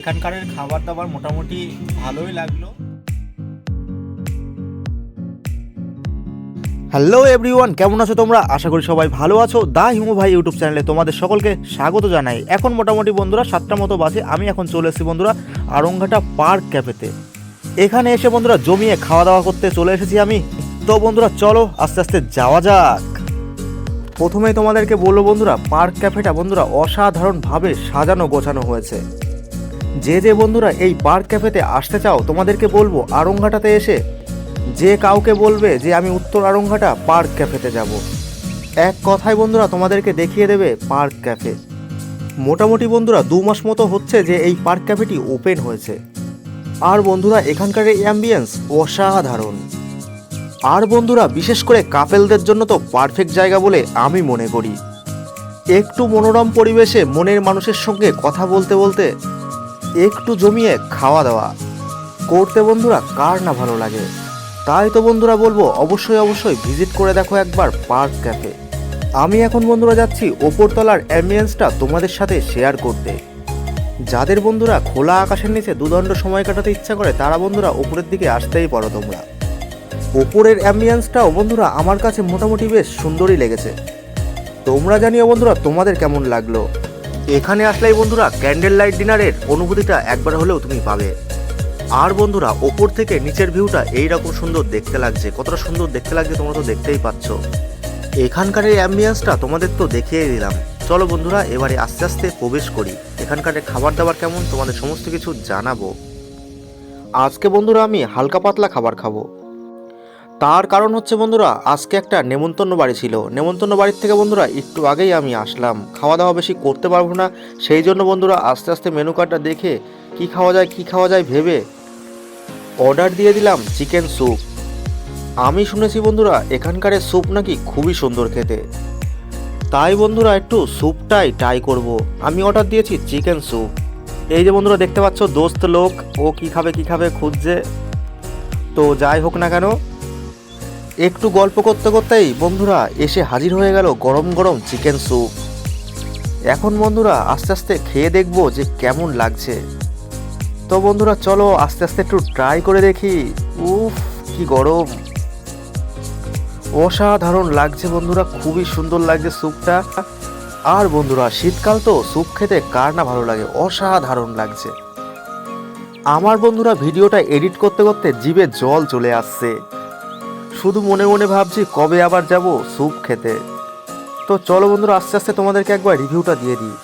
এখানকারের খাবার দাবার মোটামুটি ভালোই লাগল। হ্যালো এভরিওয়ান কেমন আছো তোমরা? আশা করি সবাই ভালো আছো। দা হিমু ভাই ইউটিউব চ্যানেলে তোমাদের সকলকে স্বাগত জানাই। এখন মোটামুটি বন্ধুরা সাতটা মতো বাজে, আমি এখন চলে এসেছি বন্ধুরা আরংঘাটা পার্ক ক্যাফেতে। এখানে এসে বন্ধুরা জমিয়ে খাওয়া দাওয়া করতে চলে এসেছি আমি। তো বন্ধুরা চলো, আস্তে আস্তে যাওয়া যাক। প্রথমেই তোমাদেরকে বলব বন্ধুরা, পার্ক ক্যাফেটা বন্ধুরা অসাধারণভাবে সাজানো গোছানো হয়েছে। যে যে বন্ধুরা এই পার্ক ক্যাফেতে আসতে চাও, তোমাদেরকে বলব আরংঘাটাতে এসে। যে কাউকে বলবে যে আমি উত্তর আরংঘাটা পার্ক ক্যাফেতে যাব। এক কথায় বন্ধুরা তোমাদেরকে দেখিয়ে দেবে পার্ক ক্যাফে। মোটামুটি বন্ধুরা দু মাস মতো হচ্ছে যে এই পার্ক ক্যাফেটি ওপেন হয়েছে। আর বন্ধুরা এখানকার এই অ্যাম্বিয়েন্স অসাধারণ। আর বন্ধুরা বিশেষ করে কাপেলদের জন্য তো পারফেক্ট জায়গা বলে আমি মনে করি। একটু মনোরম পরিবেশে মনের মানুষের সঙ্গে কথা বলতে বলতে একটু জমিয়ে খাওয়া দাওয়া। করতে বন্ধুরা কার না ভালো লাগে? তাই তো বন্ধুরা বলব, অবশ্যই অবশ্যই ভিজিট করে দেখো একবার পার্ক ক্যাফে আমি এখন বন্ধুরা যাচ্ছি ওপরতলার অ্যাম্বিয়েন্সটা তোমাদের সাথে শেয়ার করতে। যাদের বন্ধুরা খোলা আকাশের নিচে দুদণ্ড সময় কাটাতে ইচ্ছা করে, তারা বন্ধুরা ওপরের দিকে আসতেই পারো তোমরা। ওপরের অ্যাম্বিয়েন্সটাও বন্ধুরা আমার কাছে মোটামুটি বেশ সুন্দরই লেগেছে। তোমরা জানিও বন্ধুরা তোমাদের কেমন লাগল। এখানে আসলেই বন্ধুরা ক্যান্ডেল লাইট ডিনারের অনুভূতিটা একবার হলেও তুমি পাবে। আর বন্ধুরা, ওপর থেকে নিচের ভিউটা এইরকম সুন্দর দেখতে লাগছে। কতটা সুন্দর দেখতে লাগছে তোমরা তো দেখতেই পাচ্ছ। এখানকার এই অ্যাম্বিয়েন্সটা তোমাদের তো দেখিয়ে দিলাম। চলো বন্ধুরা, এবারে আস্তে আস্তে প্রবেশ করি। এখানকার খাবার দাবার কেমন, তোমাদের সমস্ত কিছু জানাব। আজকে বন্ধুরা আমি হালকা পাতলা খাবার খাব। তার কারণ হচ্ছে, বন্ধুরা, আজকে একটা নেমন্তন্ন বাড়ি ছিল। নেমন্তন্ন বাড়ির থেকে, বন্ধুরা, একটু আগেই আমি আসলাম। খাওয়া দাওয়া বেশি করতে পারব না। সেই জন্য, বন্ধুরা, আস্তে আস্তে মেনু কার্ডটা দেখে কি খাওয়া যায়, কি খাওয়া যায় ভেবে অর্ডার দিয়ে দিলাম চিকেন স্যুপ আমি শুনেছি, বন্ধুরা, এখানকার স্যুপ নাকি খুবই সুন্দর খেতে। তাই, বন্ধুরা, একটু স্যুপটাই ট্রাই করব। আমি অর্ডার দিয়েছি চিকেন স্যুপ এই যে, বন্ধুরা, দেখতে পাচ্ছ, দোস্ত লোক, ও কি খাবে কি খাবে খুঁজছে। তো যাই হোক না কেন একটু গল্প করতে করতেই বন্ধুরা এসে হাজির হয়ে গেল গরম গরম চিকেন স্যুপ। এখন বন্ধুরা আস্তে আস্তে খেয়ে দেখব যে কেমন লাগছে। তো বন্ধুরা চলো আস্তে আস্তে একটু ট্রাই করে দেখি। উফ, কি গরম। অসাধারণ লাগছে বন্ধুরা, খুবই সুন্দর লাগছে স্যুপটা। আর বন্ধুরা, শীতকাল তো স্যুপ খেতে কার না ভালো লাগে, অসাধারণ লাগছে। আমার বন্ধুরা ভিডিওটা এডিট করতে করতে জিভে জল চলে আসছে। শুধু মনে মনে ভাবছি কবে আবার যাব স্যুপ খেতে। তো চলো বন্ধুরা, আস্তে আস্তে তোমাদেরকে একবার রিভিউটা দিয়ে দিই।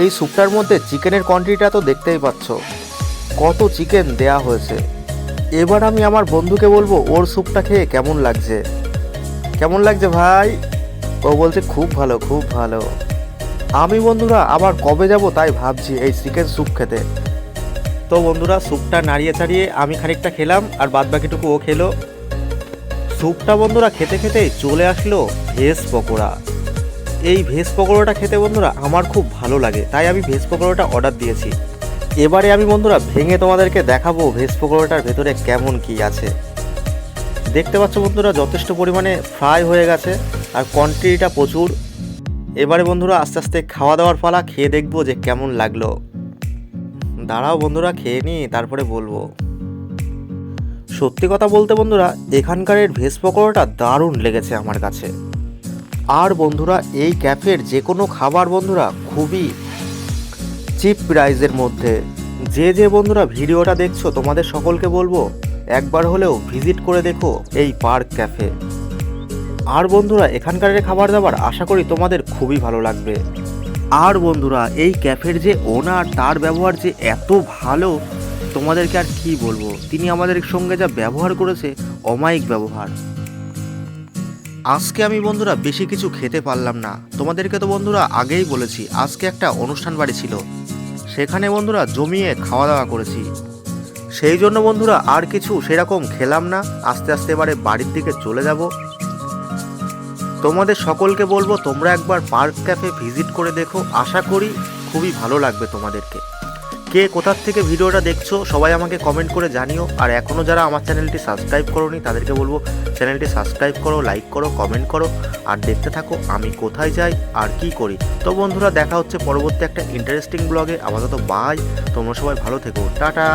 এই স্যুপটার মধ্যে চিকেনের কোয়ান্টিটিটা তো দেখতেই পাচ্ছ। কত চিকেন দেয়া হয়েছে। এবার আমি আমার বন্ধুকে বলব, ওর স্যুপটা খেয়ে কেমন লাগছে? কেমন লাগছে ভাই? ও বলছে, খুব ভালো খুব ভালো। আমি বন্ধুরা, আবার কবে যাব তাই ভাবছি এই চিকেন স্যুপ খেতে। তো বন্ধুরা, স্যুপটা নাড়িয়ে চাড়িয়ে আমি খানিকটা খেলাম, আর বাদ বাকিটুকু ও খেলো। স্যুপটা বন্ধুরা খেতে খেতেই চলে আসলো ভেজ পকোড়া। এই ভেজ পকোড়াটা খেতে বন্ধুরা আমার খুব ভালো লাগে, তাই আমি ভেজ পকোড়াটা অর্ডার দিয়েছি। এবারে আমি বন্ধুরা ভেঙে তোমাদেরকে দেখাবো ভেজ পকোড়াটার ভেতরে কেমন কি আছে। দেখতে পাচ্ছ বন্ধুরা যথেষ্ট পরিমাণে ফ্রাই হয়ে গেছে আর কোয়ান্টিটিটা প্রচুর। এবারে বন্ধুরা আস্তে আস্তে খাওয়া দাওয়ার পালা, খেয়ে দেখব যে কেমন লাগল। দাঁড়াও বন্ধুরা, খেয়ে নিই, তারপরে বলব। সত্যি কথা বলতে বন্ধুরা এখানকার এর ভেজ পকোড়াটা দারুণ লেগেছে আমার কাছে। আর বন্ধুরা, এই ক্যাফের যে কোনো খাবার বন্ধুরা খুবই চিপ প্রাইজের মধ্যে। যে যে বন্ধুরা ভিডিওটা দেখছ, তোমাদের সকলকে বলব, একবার হলেও ভিজিট করে দেখো এই পার্ক ক্যাফে। আর বন্ধুরা এখানকার এর খাবার দাবার আশা করি তোমাদের খুবই ভালো লাগবে। আর বন্ধুরা, এই ক্যাফের যে ওনার তার ব্যবহার যে এত ভালো তোমাদেরকে আর কি বলব? তিনি আমাদের সঙ্গে যা ব্যবহার করেছে, অমায়িক ব্যবহার। আজকে আমি বন্ধুরা বেশি কিছু খেতে পারলাম না। তোমাদেরকে তো বন্ধুরা আগেই বলেছি, আজকে একটা অনুষ্ঠান বাড়ি ছিল। সেখানে বন্ধুরা জমিয়ে খাওয়া দাওয়া করেছি। সেই জন্য বন্ধুরা আর কিছু সেরকম খেলাম না। আস্তে আস্তে এবারে বাড়ির দিকে চলে যাব। তোমাদের সকলকে বলব, তোমরা একবার পার্ক ক্যাফে ভিজিট করে দেখো। আশা করি খুবই ভালো লাগবে তোমাদেরকে। কে কোথার থেকে ভিডিওটা দেখছ, সবাই আমাকে কমেন্ট করে জানিও। আর এখনও যারা আমার চ্যানেলটি সাবস্ক্রাইব করোনি, তাদেরকে বলব, চ্যানেলটি সাবস্ক্রাইব করো লাইক করো কমেন্ট করো, আর দেখতে থাকো আমি কোথায় যাই আর কি করি। তো বন্ধুরা, দেখা হচ্ছে পরবর্তী একটা ইন্টারেস্টিং ব্লগে আপাতত বাই তোমরা সবাই ভালো থেকো। টাটা!